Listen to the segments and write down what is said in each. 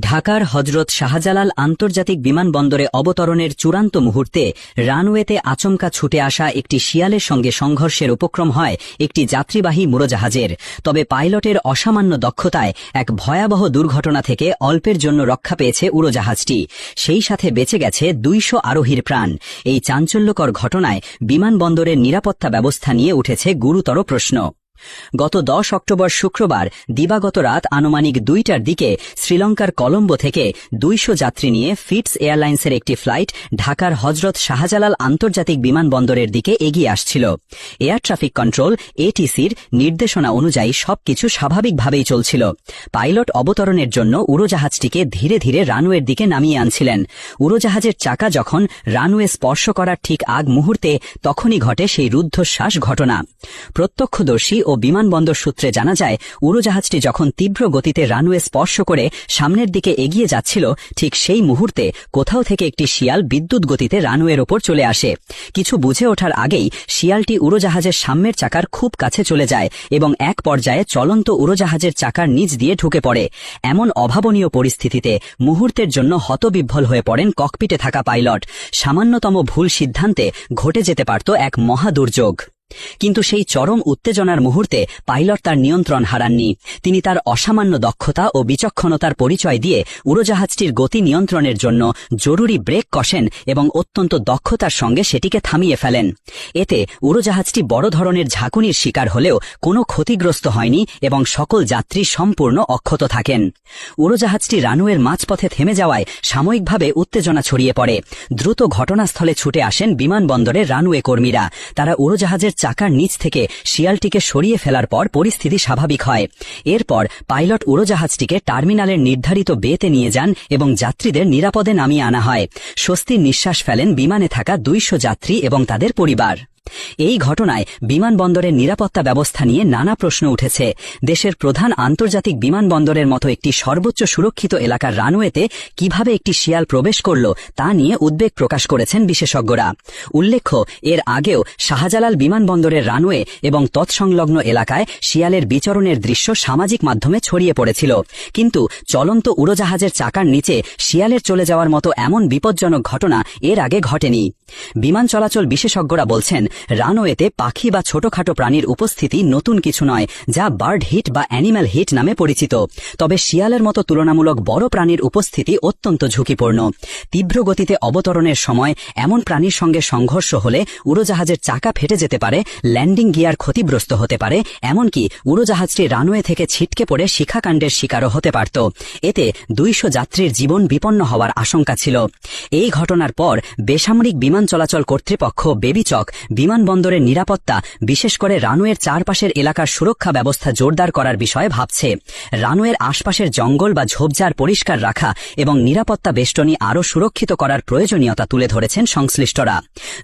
ঢাকার হজরত শাহজালাল আন্তর্জাতিক বিমানবন্দরে অবতরণের চূড়ান্ত মুহূর্তে রানওয়েতে আচমকা ছুটে আসা একটি শিয়ালের সঙ্গে সংঘর্ষের উপক্রম হয় একটি যাত্রীবাহী উড়োজাহাজের তবে পাইলটের অসামান্য দক্ষতায় এক ভয়াবহ দুর্ঘটনা থেকে অল্পের জন্য রক্ষা পেয়েছে উড়োজাহাজটি। সেই সাথে বেঁচে গেছে দুইশো আরোহীর প্রাণ। এই চাঞ্চল্যকর ঘটনায় বিমানবন্দরের নিরাপত্তা ব্যবস্থা নিয়ে উঠেছে গুরুতর প্রশ্ন। গত দশ অক্টোবর শুক্রবার দিবাগত রাত আনুমানিক দুইটার দিকে শ্রীলঙ্কার কলম্বো থেকে দুইশো যাত্রী নিয়ে ফিটস এয়ারলাইন্সের একটি ফ্লাইট ঢাকার হজরত শাহজালাল আন্তর্জাতিক বিমানবন্দরের দিকে এগিয়ে আসছিল। এয়ার ট্রাফিক কন্ট্রোল, এটিসির নির্দেশনা অনুযায়ী সবকিছু স্বাভাবিকভাবেই চলছিল। পাইলট অবতরণের জন্য উড়োজাহাজটিকে ধীরে ধীরে রানওয়ের দিকে নামিয়ে আনছিলেন। উড়োজাহাজের চাকা যখন রানওয়ে স্পর্শ করার ঠিক আগ মুহূর্তে তখনই ঘটে সেই রুদ্ধশ্বাস ঘটনা। প্রত্যক্ষদর্শী ও বিমানবন্দর সূত্রে জানা যায়, উড়োজাহাজটি যখন তীব্র গতিতে রানওয়ে স্পর্শ করে সামনের দিকে এগিয়ে যাচ্ছিল, ঠিক সেই মুহূর্তে কোথাও থেকে একটি শিয়াল বিদ্যুৎ গতিতে রানওয়ের ওপর চলে আসে। কিছু বুঝে ওঠার আগেই শিয়ালটি উড়োজাহাজের সামনের চাকার খুব কাছে চলে যায় এবং এক পর্যায়ে চলন্ত উড়োজাহাজের চাকার নিচ দিয়ে ঢুকে পড়ে। এমন অভাবনীয় পরিস্থিতিতে মুহূর্তের জন্য হতবিভ্বল হয়ে পড়েন ককপিটে থাকা পাইলট। সামান্যতম ভুল সিদ্ধান্তে ঘটে যেতে পারত এক মহা দুর্যোগ কিন্তু সেই চরম উত্তেজনার মুহূর্তে পাইলট তার নিয়ন্ত্রণ হারাননি। তিনি তার অসামান্য দক্ষতা ও বিচক্ষণতার পরিচয় দিয়ে উড়োজাহাজটির গতি নিয়ন্ত্রণের জন্য জরুরি ব্রেক কষেন এবং অত্যন্ত দক্ষতার সঙ্গে সেটিকে থামিয়ে ফেলেন। এতে উড়োজাহাজটি বড় ধরনের ঝাঁকুনির শিকার হলেও কোনো ক্ষতিগ্রস্ত হয়নি এবং সকল যাত্রী সম্পূর্ণ অক্ষত থাকেন। উড়োজাহাজটি রানওয়ের মাঝপথে থেমে যাওয়ায় সাময়িকভাবে উত্তেজনা ছড়িয়ে পড়ে। দ্রুত ঘটনাস্থলে ছুটে আসেন বিমানবন্দরের রানওয়ে কর্মীরা। তারা উড়োজাহাজের চাকার নিচ থেকে শিয়ালটিকে সরিয়ে ফেলার পর পরিস্থিতি স্বাভাবিক হয়। এরপর পাইলট উড়োজাহাজটিকে টার্মিনালের নির্ধারিত বেতে নিয়ে যান এবং যাত্রীদের নিরাপদে নামিয়ে আনা হয়। স্বস্তির নিঃশ্বাস ফেলেন বিমানে থাকা দুইশো যাত্রী এবং তাদের পরিবার। এই ঘটনায় বিমানবন্দরের নিরাপত্তা ব্যবস্থা নিয়ে নানা প্রশ্ন উঠেছে। দেশের প্রধান আন্তর্জাতিক বিমানবন্দরের মতো একটি সর্বোচ্চ সুরক্ষিত এলাকার রানওয়েতে কীভাবে একটি শিয়াল প্রবেশ করল তা নিয়ে উদ্বেগ প্রকাশ করেছেন বিশেষজ্ঞরা। উল্লেখ্য, এর আগেও শাহজালাল বিমানবন্দরের রানওয়ে এবং তৎসংলগ্ন এলাকায় শিয়ালের বিচরণের দৃশ্য সামাজিক মাধ্যমে ছড়িয়ে পড়েছিল। কিন্তু চলন্ত উড়োজাহাজের চাকার নিচে শিয়ালের চলে যাওয়ার মতো এমন বিপজ্জনক ঘটনা এর আগে ঘটেনি। বিমান চলাচল বিশেষজ্ঞরা বলছেন রানওয়েতে পাখি বা ছোটখাটো প্রাণীর উপস্থিতি নতুন কিছু নয়, যা বার্ড হিট বা অ্যানিম্যাল হিট নামে পরিচিত। তবে শিয়ালের মতো তুলনামূলক বড় প্রাণীর উপস্থিতি অত্যন্ত ঝুঁকিপূর্ণ। তীব্র গতিতে অবতরণের সময় এমন প্রাণীর সঙ্গে সংঘর্ষ হলে উড়োজাহাজের চাকা ফেটে যেতে পারে, ল্যান্ডিং গিয়ার ক্ষতিগ্রস্ত হতে পারে, এমনকি উড়োজাহাজটি রানওয়ে থেকে ছিটকে পড়ে শিখাকাণ্ডের শিকারও হতে পারত। এতে দুইশো যাত্রীর জীবন বিপন্ন হওয়ার আশঙ্কা ছিল। এই ঘটনার পর বেসামরিক বিমান চলাচল কর্তৃপক্ষ বেবিচক বিমানবন্দরের নিরাপত্তা, বিশেষ করে রানওয়ের চারপাশের এলাকার সুরক্ষা ব্যবস্থা জোরদার করার বিষয়ে ভাবছে। রানওয়ের আশপাশের জঙ্গল বা ঝোপঝাড় পরিষ্কার রাখা এবং নিরাপত্তা বেষ্টনী আরও সুরক্ষিত করার প্রয়োজনীয়তা তুলে ধরেছেন সংশ্লিষ্টরা।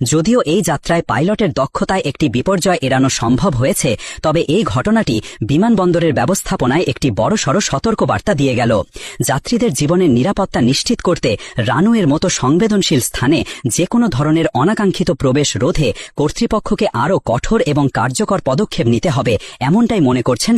যদিও এই যাত্রায় পাইলটের দক্ষতায় একটি বিপর্যয় এড়ানো সম্ভব হয়েছে, তবে এই ঘটনাটি বিমানবন্দরের ব্যবস্থাপনায় একটি বড়সড় সতর্কবার্তা দিয়ে গেল। যাত্রীদের জীবনের নিরাপত্তা নিশ্চিত করতে রানওয়ের মতো সংবেদনশীল স্থানে যে কোনো ধরনের অনাকাঙ্ক্ষিত প্রবেশ রোধে কর্তৃপক্ষকে আরও কঠোর এবং কার্যকর পদক্ষেপ নিতে হবে এমনটাই মনে করছেন